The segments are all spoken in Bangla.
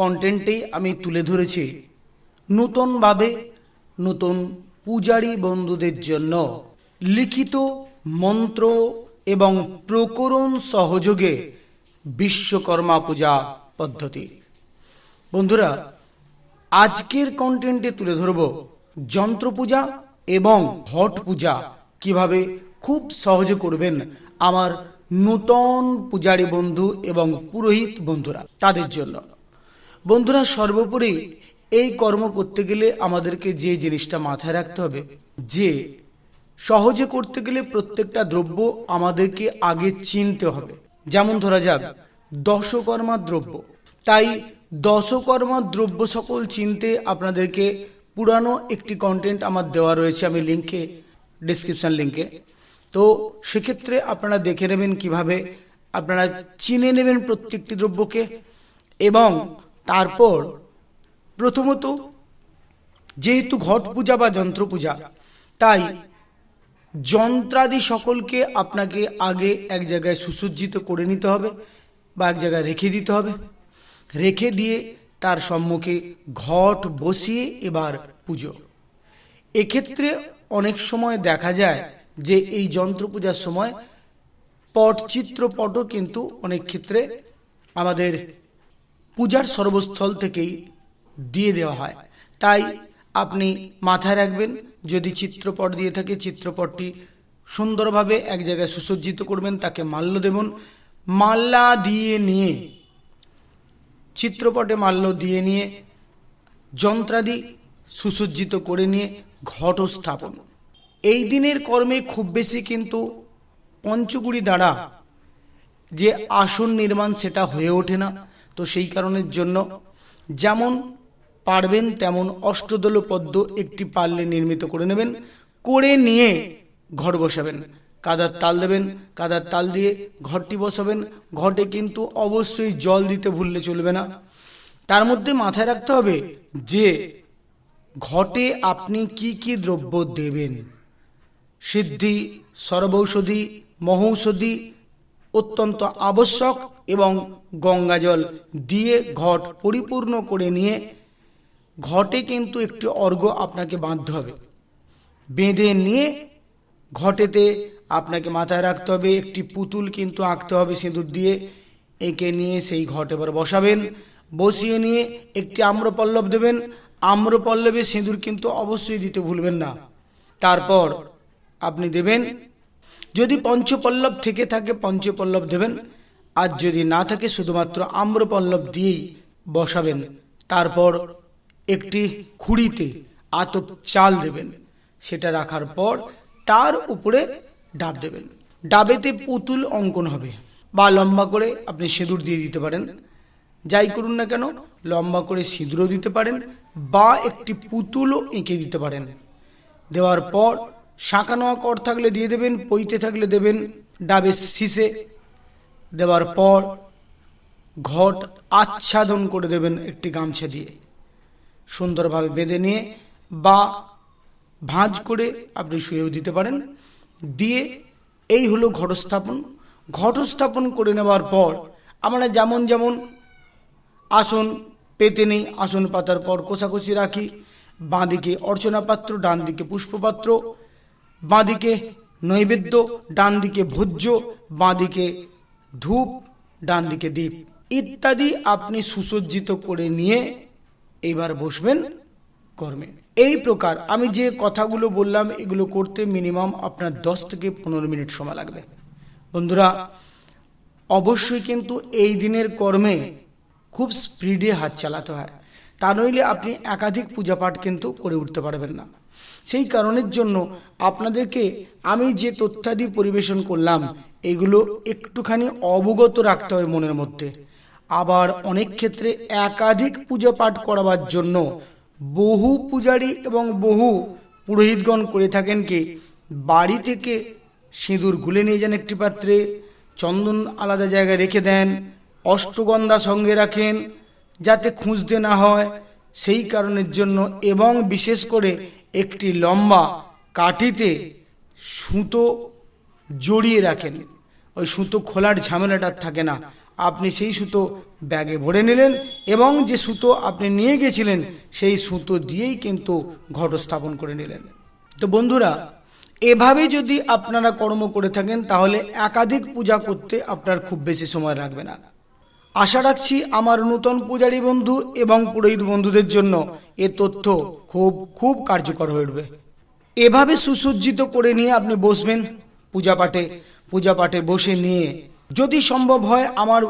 কন্টেন্টে আমি তুলে ধরেছি নতুনভাবে নতুন পূজারী বন্ধুদের জন্য। লিখিত মন্ত্র এবং প্রকরণ সহযোগে বিশ্বকর্মা পূজা পদ্ধতি। বন্ধুরা, আজকের কন্টেন্টে তুলে ধরব যন্ত্র পূজা এবং ঘট পূজা। কীভাবে খুব সহজে করবেন আমার নূতন পূজারী বন্ধু এবং পুরোহিত বন্ধুরা তাদের জন্য। বন্ধুরা, সর্বোপরি এই কর্ম করতে গেলে আমাদেরকে যে জিনিসটা মাথায় রাখতে হবে, যে সহজে করতে গেলে প্রত্যেকটা দ্রব্য আমাদেরকে আগে চিনতে হবে। যেমন ধরা যাক, দশকর্মা দ্রব্য। তাই দশকর্মা দ্রব্য সকল চিনতে আপনাদেরকে পুরানো একটি কন্টেন্ট আমার দেওয়া রয়েছে আমি লিঙ্কে ডিসক্রিপশন লিঙ্কে। তো সেক্ষেত্রে আপনারা দেখে নেবেন কীভাবে আপনারা চিনে নেবেন প্রত্যেকটি দ্রব্যকে এবং তারপর প্রথমত যেহেতু ঘট পূজা বা যন্ত্র পূজা, তাই যন্ত্রাদি সকলকে আপনাকে আগে এক জায়গায় সুসজ্জিত করে নিতে হবে বা এক জায়গায় রেখে দিতে হবে। রেখে দিয়ে তার সম্মুখে ঘট বসিয়ে এবার পুজো। এক্ষেত্রে অনেক সময় দেখা যায় যে এই যন্ত্র পূজার সময় পটচিত্র পটও কিন্তু অনেক ক্ষেত্রে আমাদের পূজার সর্বস্থল থেকেই দিয়ে দেওয়া হয়। তাই আপনি মাথায় রাখবেন, যদি চিত্রপট দিয়ে থাকে, চিত্রপটটি সুন্দরভাবে এক জায়গায় সুসজ্জিত করবেন, তাকে মাল্য দেবেন। মাল্লা দিয়ে নিয়ে, চিত্রপটে মাল্য দিয়ে নিয়ে, যন্ত্রাদি সুসজ্জিত করে নিয়ে ঘট স্থাপন। এই দিনের কর্মে খুব বেশি কিন্তু পঞ্চকুড়ি দ্বারা যে আসন নির্মাণ সেটা হয়ে ওঠে না। তো সেই কারণের জন্য যেমন পারবেন, তেমন অষ্টদল পদ্ম একটি পারলে নির্মিত করে নেবেন, করে নিয়ে ঘর বসাবেন। কাদার তাল দেবেন, কাদার তাল দিয়ে ঘরটি বসাবেন। ঘটে কিন্তু অবশ্যই জল দিতে ভুললে চলবে না। তার মধ্যে মাথায় রাখতে হবে যে ঘটে আপনি কি কি দ্রব্য দেবেন। সিদ্ধি, সর্বৌষধি, মহৌষধি অত্যন্ত আবশ্যক। এবং গঙ্গাজল দিয়ে ঘট পরিপূর্ণ করে নিয়ে ঘটে কিন্তু একটি অর্ঘ আপনাকে বাঁধতে হবে। বেঁধে নিয়ে ঘটেতে আপনাকে মাথায় রাখতে হবে, একটি পুতুল কিন্তু আঁকতে হবে সিঁদুর দিয়ে, এঁকে নিয়ে সেই ঘট এবার বসাবেন, বসিয়ে নিয়ে একটি আম্রপল্লব দেবেন, আম্রপল্লবে সিঁদুর কিন্তু অবশ্যই দিতে ভুলবেন না। তারপর আপনি দেবেন, যদি পঞ্চপল্লব থেকে থাকে পঞ্চপল্লব দেবেন আর যদি না থাকে শুধুমাত্র আম্রপল্লব দিয়েই বসাবেন, তারপর একটি খুঁড়িতে আতপ চাল দেবেন। সেটা রাখার পর তার উপরে ডাব দেবেন। ডাবেতে পুতুল অঙ্কন হবে বা লম্বা করে আপনি সিঁদুর দিয়ে দিতে পারেন। যাই করুন না কেন, লম্বা করে সিঁদুরও দিতে পারেন বা একটি পুতুলও এঁকে দিতে পারেন। দেওয়ার পর শাঁকা নোয়া কর থাকলে দিয়ে দেবেন, পইতে থাকলে দেবেন, ডাবের শীষে দেওয়ার পর ঘট আচ্ছাদন করে দেবেন একটি গামছা দিয়ে। সুন্দরভাবে বেঁধে নিয়ে বা ভাঁজ করে আপনি শুয়েও দিতে পারেন। দিয়ে এই হলো ঘটস্থাপন। ঘটস্থাপন করে নেওয়ার পর আমরা যেমন যেমন আসন পেতে নেই, আসন পাতার পর কোষাকষি রাখি, বাঁদিকে অর্চনা পাত্র ডান দিকে পুষ্পপাত্র, বাঁদিকে নৈবেদ্য ডান দিকে ভোজ্য, বাঁদিকে ধূপ ডান দিকে দ্বীপ ইত্যাদি আপনি সুসজ্জিত করে নিয়ে এইবার বসবেন কর্মে। এই প্রকার আমি যে কথাগুলো বললাম, এগুলো করতে মিনিমাম আপনার দশ থেকে পনেরো মিনিট সময় লাগবে। বন্ধুরা, অবশ্যই কিন্তু এই দিনের কর্মে খুব স্পিডে হাত চালাতে হয়। তা নইলে আপনি একাধিক পূজা পাঠ কিন্তু করে উঠতে পারবেন না। সেই কারণের জন্য আপনাদেরকে আমি যে তথ্যাদি পরিবেশন করলাম, এগুলো একটুখানি অবগত রাখতে হবে মনের মধ্যে। আবার অনেক ক্ষেত্রে একাধিক পূজা পাঠ করাবার জন্য বহু পূজারী এবং বহু পুরোহিতগণ করে থাকেন কি, বাড়ি থেকে সিঁদুর গুলে নিয়ে যান একটি পাত্রে, চন্দন আলাদা জায়গায় রেখে দেন, অষ্টগন্ধা সঙ্গে রাখেন, যাতে খুঁজতে না হয়। সেই কারণের জন্য এবং বিশেষ করে একটি লম্বা কাঠিতে সুতো জড়িয়ে রাখেন। ওই সুতো খোলার ঝামেলাটা থাকে না। আপনি সেই সুতো ব্যাগে ভরে নিলেন এবং যে সুতো আপনি নিয়ে গেছিলেন, সেই সুতো দিয়েই কিন্তু ঘট স্থাপন করে নিলেন। তো বন্ধুরা, এভাবে যদি আপনারা কর্ম করে থাকেন, তাহলে একাধিক পূজা করতে আপনার খুব বেশি সময় লাগবে না। আশা রাখছি আমার নূতন পূজারী বন্ধু এবং পুরোহিত বন্ধুদের জন্য এ তথ্য খুব খুব কার্যকর হয়ে উঠবে। এভাবে সুসজ্জিত করে নিয়ে আপনি বসবেন পূজা পাঠে। পূজা পাঠে বসে নিয়ে যদি সম্ভব হয় আমার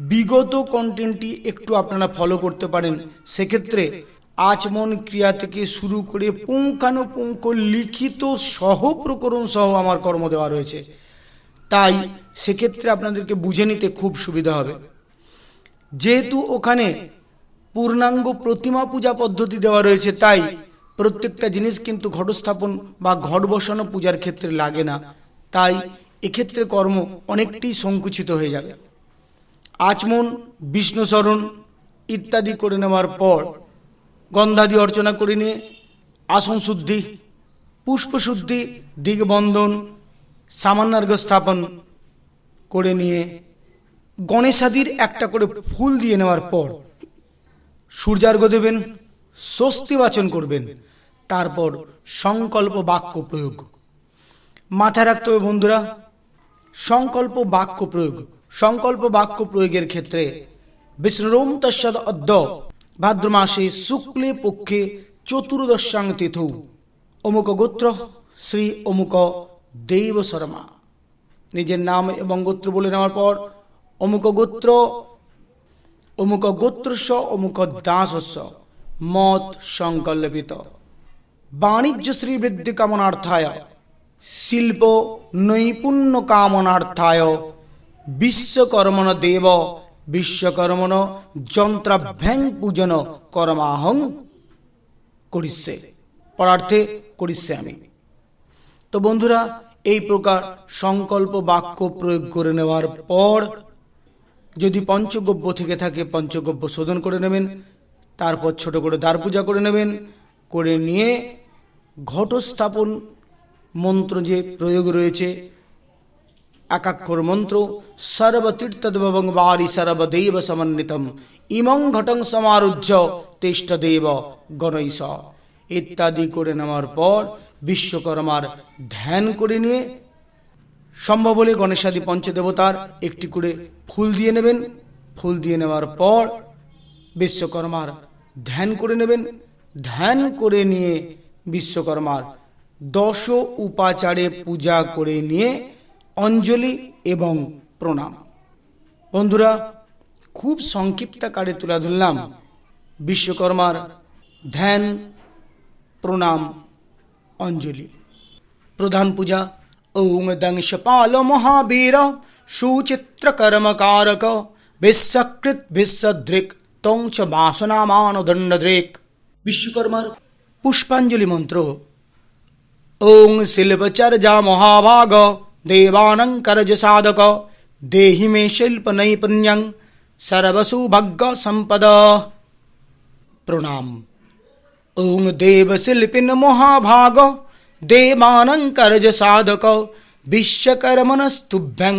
বিগত কন্টেন্টটি একটু আপনারা ফলো করতে পারেন। সেক্ষেত্রে আচমন ক্রিয়া থেকে শুরু করে পুঙ্খানুপুঙ্খ লিখিত সহ প্রকরণ সহ আমার কর্ম দেওয়া রয়েছে। তাই সেক্ষেত্রে আপনাদেরকে বুঝে নিতে খুব সুবিধা হবে। যেহেতু ওখানে পূর্ণাঙ্গ প্রতিমা পূজা পদ্ধতি দেওয়া রয়েছে, তাই প্রত্যেকটা জিনিস কিন্তু ঘটস্থাপন বা ঘট বসানো পূজার ক্ষেত্রে লাগে না। তাই এক্ষেত্রে কর্ম অনেকটাই সংকুচিত হয়ে যাবে। আচমন, বিষ্ণুস্মরণ ইত্যাদি করে নেওয়ার পর গন্ধাদি অর্চনা করে নিয়ে আসন শুদ্ধি, পুষ্পশুদ্ধি, দিগবন্ধন সামান্যার্ঘ স্থাপন করে নিয়ে গণেশাদির একটা করে ফুল দিয়ে নেওয়ার পর সূর্যার্ঘ দেবেন, স্বস্তি বাচন করবেন, তারপর সংকল্প বাক্য প্রয়োগ। মাথায় রাখতে হবে বন্ধুরা, সংকল্প বাক্য প্রয়োগ। সংকল্প বাক্য প্রয়োগের ক্ষেত্রে বিষ্ণুরোম তৎসদ অদ্য ভাদ্র মাসে শুক্লে পক্ষে চতুর্দশাং তিথৌ। অমুক গোত্র, শ্রী অমুক দেব শর্মা নিজের নাম এবং গোত্র বলে নেওয়ার পর অমুক গোত্র অমুক গোত্রস্য অমুক দাসস্য মত সংকল্পিত। বাণিজ্য শ্রীবৃদ্ধি কামনার্থায় শিল্প নৈপুণ্য কামনার্থায় বিশ্বকর্মণ দেব, বিশ্বকর্মণ যন্ত্রাভ্যাং পূজন কর্মাহং করিচ্ছে পরার্থে করিচ্ছে আমি। তো বন্ধুরা, এই প্রকার সংকল্প বাক্য প্রয়োগ করে নেওয়ার পর যদি পঞ্চগব্য থেকে থাকে, পঞ্চগব্য শোধন করে নেবেন। তারপর ছোট করে দ্বার পূজা করে নেবেন। করে নিয়ে ঘটস্থাপন মন্ত্র যে প্রয়োগ রয়েছে, একাক্ষর মন্ত্র, সর্বতীর্থদেবং বারি সর্বদেব সমন্বিতম, ইমং ঘটং সমারুহ্য তিষ্ঠদেব গণৈস ইত্যাদি করে নেওয়ার পর বিশ্বকর্মার ধ্যান করে নিয়ে সম্ভব হলে গণেশাদি পঞ্চদেবতার একটি করে ফুল দিয়ে নেবেন। ফুল দিয়ে নেওয়ার পর বিশ্বকর্মার ধ্যান করে নেবেন। ধ্যান করে নিয়ে বিশ্বকর্মার দশ উপাচারে পূজা করে নিয়ে অঞ্জলি এবং প্রণাম। বন্ধুরা, খুব সংক্ষিপ্তাকারে তুলে ধরলাম। বিশ্বকর্মার ধ্যান, প্রণাম, অঞ্জলি। প্রধান পূজা দংশপাল মহাবীর সুচিত্র কর্মকারক বিশ্বকৃত বিশ্বদৃক তং চ বাসনামান দণ্ডদ্রেক বিশ্বকর্মার পুষ্পাঞ্জলি মন্ত্র ওং শিল্পচর্যা মহাভাগ দেবানঙ্করজ সাধক দেহি মে শিল্প নৈপুণ্যং সর্বসুভগ্য সম্পদ প্রণাম ওং দেবশিল্পিন মহাভাগ দেবানঙ্করজ সাধক বিশ্বকর্মণস্তুভ্যং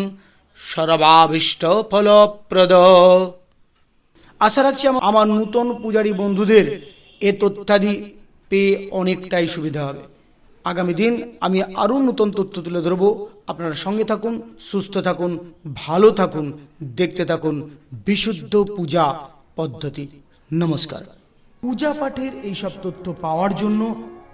সর্বাভীষ্ট ফলপ্রদ আশা রাখছি আমার নূতন পূজারী বন্ধুদের এ তথ্যাদি পেয়ে অনেকটাই সুবিধা হবে। আগামী দিন আমি আরও নতুন তথ্য তুলে ধরবো। আপনারা সঙ্গে থাকুন সুস্থ থাকুন ভালো থাকুন দেখতে থাকুন বিশুদ্ধ পূজা পদ্ধতি। নমস্কার। পূজা পাঠের এই সব তথ্য পাওয়ার জন্য